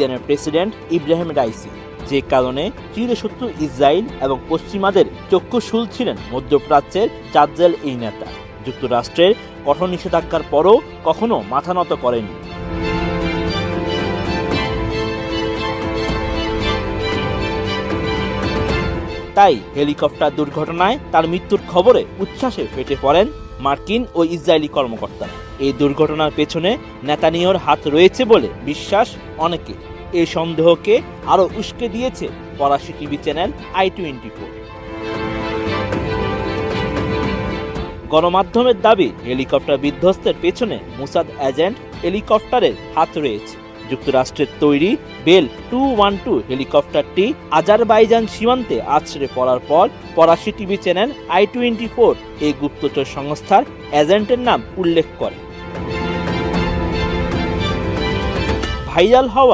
ইরানের president Ebrahim Raisi. যে কারণে চিরশত্রু ইসরায়েল এবং পশ্চিমাদের চক্ষুশূল ছিলেন মধ্যপ্রাচ্যের জাজ্জেল এই নেতা। যুক্তরাষ্ট্রের কঠোর নিষেধাজ্ঞার পরও কখনো মাথা নত করেনি তাই হেলিকপ্টার দুর্ঘটনায় তার মৃত্যুর খবরে উচ্ছ্বাসে ফেটে পড়েন মার্কিন ও ইসরায়েলি কর্মকর্তারা। এই দুর্ঘটনার পেছনে নেতানিয়র হাত রয়েছে বলে বিশ্বাস অনেকে। এই সন্দেহকে আরও উস্কে দিয়েছে ফরাসি TV channel I twenty four. গণমাধ্যমের দাবি, হেলিকপ্টার বিধ্বস্তের পেছনে মুসাদ এজেন্ট হেলিকপ্টারের হাত রয়েছে। যুক্তরাষ্ট্রের তৈরি বেল টু ওয়ান টু হেলিকপ্টারটি আজারবাইজান সীমান্তে আছড়ে পড়ার পর ফরাসি TV channel I twenty four, এই গুপ্তচর সংস্থার এজেন্টের নাম উল্লেখ করে। ভাইরাল হওয়া